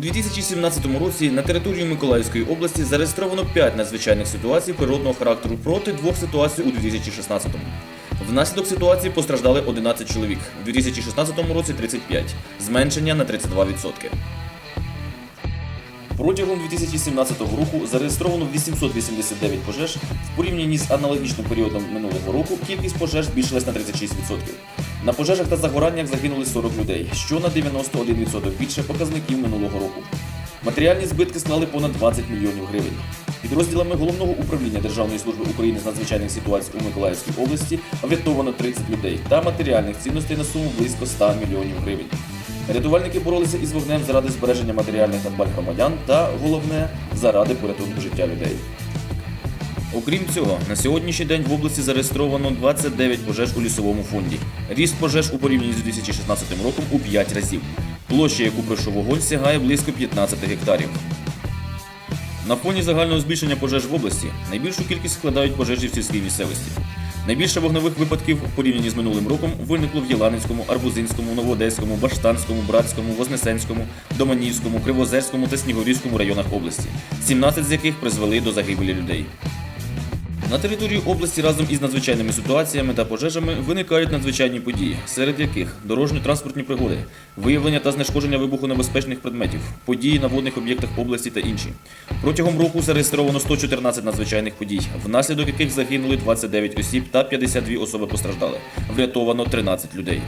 У 2017 році на території Миколаївської області зареєстровано 5 надзвичайних ситуацій природного характеру проти двох ситуацій у 2016. Внаслідок ситуації постраждали 11 чоловік, у 2016 році 35, зменшення на 32%. Протягом 2017 року зареєстровано 889 пожеж. В порівнянні з аналогічним періодом минулого року кількість пожеж збільшилась на 36%. На пожежах та загораннях загинули 40 людей, що на 91% більше показників минулого року. Матеріальні збитки склали понад 20 мільйонів гривень. Підрозділами головного управління Державної служби України з надзвичайних ситуацій у Миколаївській області врятовано 30 людей та матеріальних цінностей на суму близько 100 мільйонів гривень. Рятувальники боролися із вогнем заради збереження матеріальних надбань громадян та, головне, заради порятунку життя людей. Окрім цього, на сьогоднішній день в області зареєстровано 29 пожеж у лісовому фонді. Ріст пожеж у порівнянні з 2016 роком у 5 разів. Площа, яку пройшов вогонь, сягає близько 15 гектарів. На фоні загального збільшення пожеж в області найбільшу кількість складають пожежі в сільській місцевості. Найбільше вогневих випадків в порівнянні з минулим роком виникло в Єланицькому, Арбузинському, Новоодеському, Баштанському, Братському, Вознесенському, Доманівському, Кривозерському та Снігурівському районах області, 17 з яких призвели до загибелі людей. На території області разом із надзвичайними ситуаціями та пожежами виникають надзвичайні події, серед яких дорожньо-транспортні пригоди, виявлення та знешкодження вибухонебезпечних предметів, події на водних об'єктах області та інші. Протягом року зареєстровано 114 надзвичайних подій, внаслідок яких загинули 29 осіб та 52 особи постраждали. Врятовано 13 людей.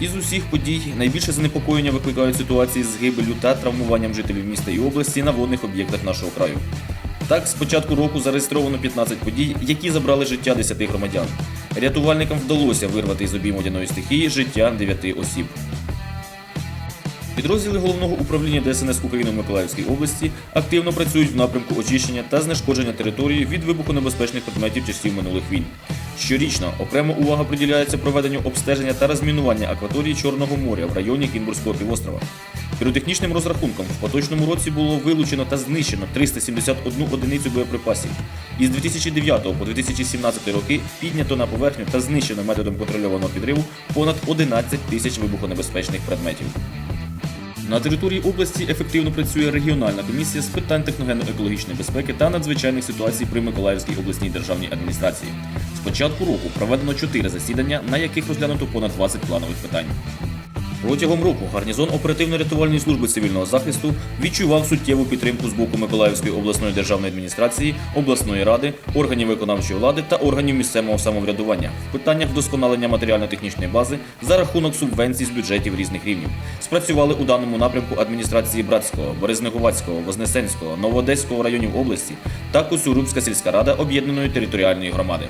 Із усіх подій найбільше занепокоєння викликають ситуації з гибелью та травмуванням жителів міста і області на водних об'єктах нашого краю. Так, з початку року зареєстровано 15 подій, які забрали життя 10 громадян. Рятувальникам вдалося вирвати із обійму водяної стихії життя 9 осіб. Підрозділи головного управління ДСНС України в Миколаївській області активно працюють в напрямку очищення та знешкодження території від вибухонебезпечних предметів часів минулих війн. Щорічно окрема увага приділяється проведенню обстеження та розмінування акваторії Чорного моря в районі Кінбурзького півострова. Піротехнічним розрахунком в поточному році було вилучено та знищено 371 одиницю боєприпасів. Із 2009 по 2017 роки піднято на поверхню та знищено методом контрольованого підриву понад 11 тисяч вибухонебезпечних предметів. На території області ефективно працює регіональна комісія з питань техногенно-екологічної безпеки та надзвичайних ситуацій при Миколаївській обласній державній адміністрації. Початку року проведено 4 засідання, на яких розглянуто понад 20 планових питань. Протягом року гарнізон оперативно-рятувальної служби цивільного захисту відчував суттєву підтримку з боку Миколаївської обласної державної адміністрації, обласної ради, органів виконавчої влади та органів місцевого самоврядування в питаннях вдосконалення матеріально-технічної бази за рахунок субвенцій з бюджетів різних рівнів. Спрацювали у даному напрямку адміністрації Братського, Березниковацького, Вознесенського, Новоодеського районів області та Кусюрубська сільська рада об'єднаної територіальної громади.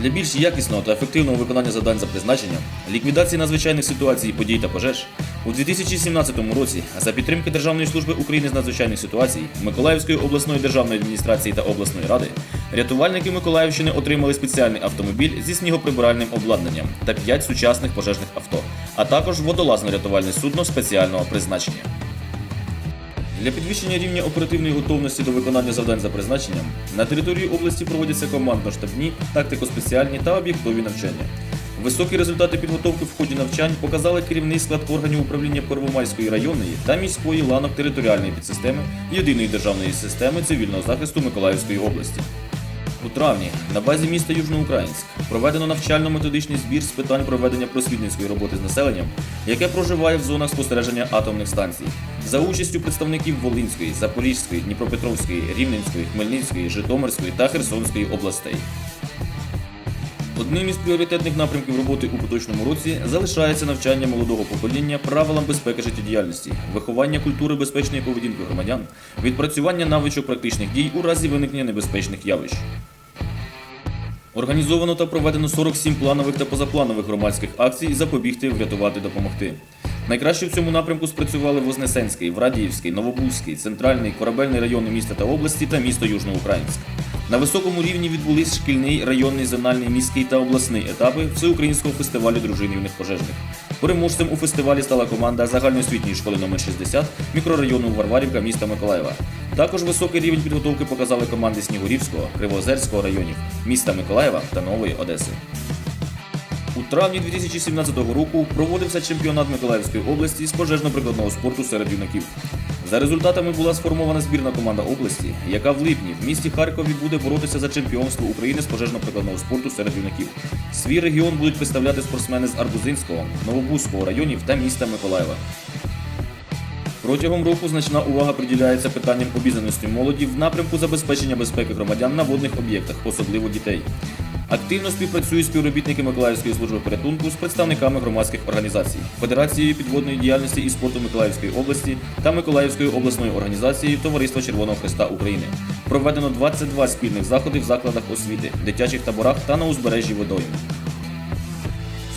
Для більш якісного та ефективного виконання завдань за призначенням, ліквідації надзвичайних ситуацій, подій та пожеж у 2017 році за підтримки Державної служби України з надзвичайних ситуацій, Миколаївської обласної державної адміністрації та обласної ради, рятувальники Миколаївщини отримали спеціальний автомобіль зі снігоприбиральним обладнанням та 5 сучасних пожежних авто, а також водолазно-рятувальне судно спеціального призначення. Для підвищення рівня оперативної готовності до виконання завдань за призначенням на території області проводяться командно-штабні, тактико-спеціальні та об'єктові навчання. Високі результати підготовки в ході навчань показали керівний склад органів управління Первомайської районної та міської ланок територіальної підсистеми єдиної державної системи цивільного захисту Миколаївської області. У травні на базі міста Южноукраїнськ проведено навчально-методичний збір з питань проведення просвітницької роботи з населенням, яке проживає в зонах спостереження атомних станцій, за участю представників Волинської, Запорізької, Дніпропетровської, Рівненської, Хмельницької, Житомирської та Херсонської областей. Одним із пріоритетних напрямків роботи у поточному році залишається навчання молодого покоління правилам безпеки життєдіяльності, виховання культури безпечної поведінки громадян, відпрацювання навичок практичних дій у разі виникнення небезпечних явищ. Організовано та проведено 47 планових та позапланових громадських акцій запобігти, врятувати, допомогти. Найкраще в цьому напрямку спрацювали Вознесенський, Врадіївський, Новобузький, центральний корабельний райони міста та області та місто Южноукраїнськ. На високому рівні відбулись шкільний, районний, зональний, міський та обласний етапи всеукраїнського фестивалю дружин юних пожежних. Переможцем у фестивалі стала команда загальноосвітньої школи номер 60 мікрорайону Варварівка міста Миколаєва. Також високий рівень підготовки показали команди Снігурівського, Кривоозерського районів, міста Миколаєва та Нової Одеси. У травні 2017 року проводився чемпіонат Миколаївської області з пожежно-прикладного спорту серед юнаків. За результатами була сформована збірна команда області, яка в липні в місті Харкові буде боротися за чемпіонство України з пожежно-прикладного спорту серед юнаків. Свій регіон будуть представляти спортсмени з Арбузинського, Новобузького районів та міста Миколаєва. Протягом року значна увага приділяється питанням обізнаності молоді в напрямку забезпечення безпеки громадян на водних об'єктах, особливо дітей. Активно співпрацюють співробітники Миколаївської служби порятунку з представниками громадських організацій, Федерацією підводної діяльності і спорту Миколаївської області та Миколаївською обласною організацією Товариства Червоного Христа України. Проведено 22 спільних заходи в закладах освіти, дитячих таборах та на узбережжі водойм.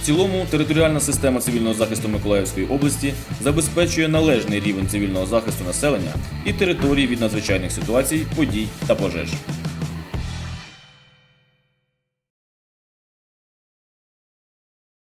Цілому територіальна система цивільного захисту Миколаївської області забезпечує належний рівень цивільного захисту населення і території від надзвичайних ситуацій, подій та пожеж.